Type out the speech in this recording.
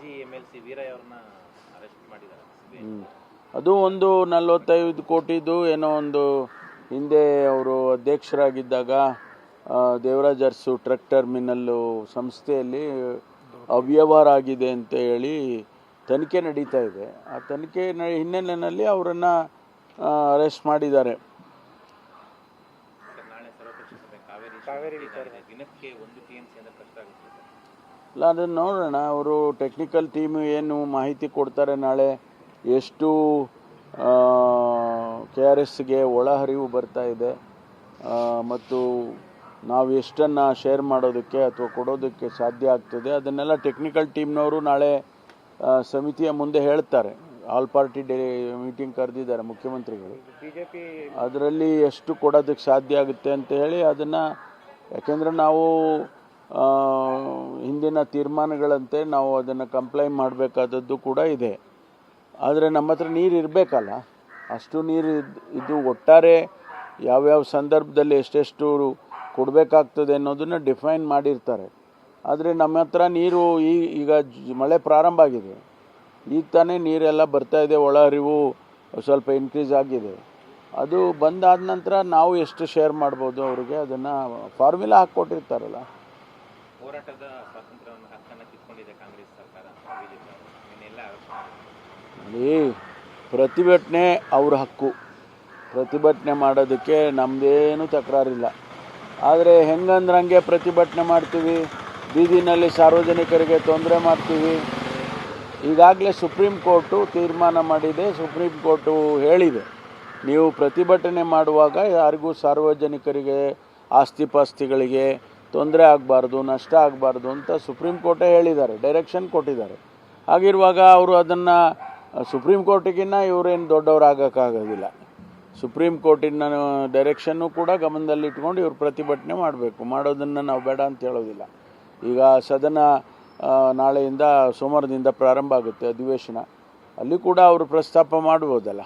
ಮಾಜಿ M L C Veerayya ಅವ್ರನ್ನ arrest ಮಾಡಿದ್ದಾರೆ. ಅದು ಒಂದು ನಲವತ್ತೈದು ಕೋಟಿದು ಏನೋ ಒಂದು ಹಿಂದೆ ಅವರು ಅಧ್ಯಕ್ಷರಾಗಿದ್ದಾಗ ದೇವರಾಜ್ ಅರಸು ಟ್ರಕ್ ಟರ್ಮಿನಲ್ಲು ಸಂಸ್ಥೆಯಲ್ಲಿ ಅವ್ಯವಹಾರ ಆಗಿದೆ ಅಂತ ಹೇಳಿ ತನಿಖೆ ನಡೀತಾ ಇದೆ. ಆ ತನಿಖೆ ಹಿನ್ನೆಲೆಯಲ್ಲಿ ಅವರನ್ನು ಅರೆಸ್ಟ್ ಮಾಡಿದ್ದಾರೆ. ನಾಳೆ ಸರ್ವಪಕ್ಷ ಕಾವೇರಿ ಕಾವೇರಿ ವಿಚಾರ ದಿನಕ್ಕೆ ಒಂದು ಟಿ ಎಂ ಸಿ ಅಂದ್ರೆ ಕಷ್ಟ ಆಗುತ್ತೆ. ಸರ್ ಇಲ್ಲ ಅದನ್ನು ನೋಡೋಣ. ಅವರು ಟೆಕ್ನಿಕಲ್ ಟೀಮ್ ಏನು ಮಾಹಿತಿ ಕೊಡ್ತಾರೆ ನಾಳೆ. ಎಷ್ಟು ಕೆ ಆರ್ ಎಸ್ಗೆ ಒಳಹರಿವು ಬರ್ತಾ ಇದೆ. ಮತ್ತು ನಾವು ಎಷ್ಟನ್ನು ಶೇರ್ ಮಾಡೋದಕ್ಕೆ ಅಥವಾ ಕೊಡೋದಕ್ಕೆ ಸಾಧ್ಯ ಆಗ್ತದೆ. ಅದನ್ನೆಲ್ಲ ಟೆಕ್ನಿಕಲ್ ಟೀಮ್ನವರು ನಾಳೆ ಸಮಿತಿಯ ಮುಂದೆ ಹೇಳ್ತಾರೆ. ಆಲ್ ಪಾರ್ಟಿ ಡೇ ಮೀಟಿಂಗ್ ಕರೆದಿದ್ದಾರೆ ಮುಖ್ಯಮಂತ್ರಿಗಳು. ಅದರಲ್ಲಿ ಎಷ್ಟು ಕೊಡೋದಕ್ಕೆ ಸಾಧ್ಯ ಆಗುತ್ತೆ ಅಂತ ಹೇಳಿ ಅದನ್ನು, ಯಾಕೆಂದರೆ ನಾವು ಹಿಂದಿನ ತೀರ್ಮಾನಗಳಂತೆ ನಾವು ಅದನ್ನು ಕಂಪ್ಲೈ ಮಾಡಬೇಕಾದದ್ದು ಕೂಡ ಇದೆ. ಆದರೆ ನಮ್ಮ ಹತ್ರ ನೀರು ಇರಬೇಕಲ್ಲ? ಅಷ್ಟು ನೀರು ಇದ್- ಒಟ್ಟಾರೆ ಯಾವ್ಯಾವ ಸಂದರ್ಭದಲ್ಲಿ ಎಷ್ಟೆಷ್ಟು ಕೊಡಬೇಕಾಗ್ತದೆ ಅನ್ನೋದನ್ನು ಡಿಫೈನ್ ಮಾಡಿರ್ತಾರೆ. ಆದರೆ ನಮ್ಮ ಹತ್ರ ನೀರು ಈಗ ಮಳೆ ಪ್ರಾರಂಭ ಆಗಿದೆ. ಈಗ ತಾನೇ ನೀರೆಲ್ಲ ಬರ್ತಾ ಇದೆ ಒಳಹರಿವು ಸ್ವಲ್ಪ ಇನ್ಕ್ರೀಸ್ ಆಗಿದೆ. ಅದು ಬಂದಾದ ನಂತರ ನಾವು ಎಷ್ಟು ಶೇರ್ ಮಾಡ್ಬೋದು ಅವರಿಗೆ? ಅದನ್ನು ಫಾರ್ಮುಲಾ ಹಾಕ್ಕೊಟ್ಟಿರ್ತಾರಲ್ಲ. ಹೋರಾಟದ ಸ್ವಾತಂತ್ರ್ಯವನ್ನು ಹಕ್ಕನ್ನು ಕಿತ್ಕೊಂಡಿದೆ ಕಾಂಗ್ರೆಸ್ ಸರ್ಕಾರ, ಬಿಜೆಪಿ ಪ್ರತಿಭಟನೆ ಅವ್ರ ಹಕ್ಕು. ಪ್ರತಿಭಟನೆ ಮಾಡೋದಕ್ಕೆ ನಮ್ದೇನು ತಕರಾರಿಲ್ಲ. ಆದರೆ ಹೆಂಗಂದ್ರಂಗೆ ಪ್ರತಿಭಟನೆ ಮಾಡ್ತೀವಿ, ಬೀದಿನಲ್ಲಿ ಸಾರ್ವಜನಿಕರಿಗೆ ತೊಂದರೆ ಮಾಡ್ತೀವಿ. ಈಗಾಗಲೇ ಸುಪ್ರೀಂ ಕೋರ್ಟು ತೀರ್ಮಾನ ಮಾಡಿದೆ, ಸುಪ್ರೀಂ ಕೋರ್ಟು ಹೇಳಿದೆ, ನೀವು ಪ್ರತಿಭಟನೆ ಮಾಡುವಾಗ ಯಾರಿಗೂ ಸಾರ್ವಜನಿಕರಿಗೆ ಆಸ್ತಿ ಪಾಸ್ತಿಗಳಿಗೆ ತೊಂದರೆ ಆಗಬಾರ್ದು, ನಷ್ಟ ಆಗಬಾರ್ದು ಅಂತ ಸುಪ್ರೀಂ ಕೋರ್ಟೇ ಹೇಳಿದ್ದಾರೆ ಡೈರೆಕ್ಷನ್ ಕೊಟ್ಟಿದ್ದಾರೆ. ಹಾಗಿರುವಾಗ ಅವರು ಅದನ್ನು ಸುಪ್ರೀಂ ಕೋರ್ಟಿಗಿನ್ನ ಇವರೇನು ದೊಡ್ಡವರಾಗೋಕ್ಕಾಗೋದಿಲ್ಲ ಸುಪ್ರೀಂ ಕೋರ್ಟಿನ ಡೈರೆಕ್ಷನ್ನು ಕೂಡ ಗಮನದಲ್ಲಿಟ್ಕೊಂಡು ಇವರು ಇವ್ರು ಪ್ರತಿಭಟನೆ ಮಾಡಬೇಕು. ಮಾಡೋದನ್ನು ನಾವು ಬೇಡ ಅಂತ ಹೇಳೋದಿಲ್ಲ. ಈಗ ಸದನ ನಾಳೆಯಿಂದ ಸೋಮವಾರದಿಂದ ಪ್ರಾರಂಭ ಆಗುತ್ತೆ ಅಧಿವೇಶನ. ಅಲ್ಲಿ ಕೂಡ ಅವರು ಪ್ರಸ್ತಾಪ ಮಾಡ್ಬೋದಲ್ಲ.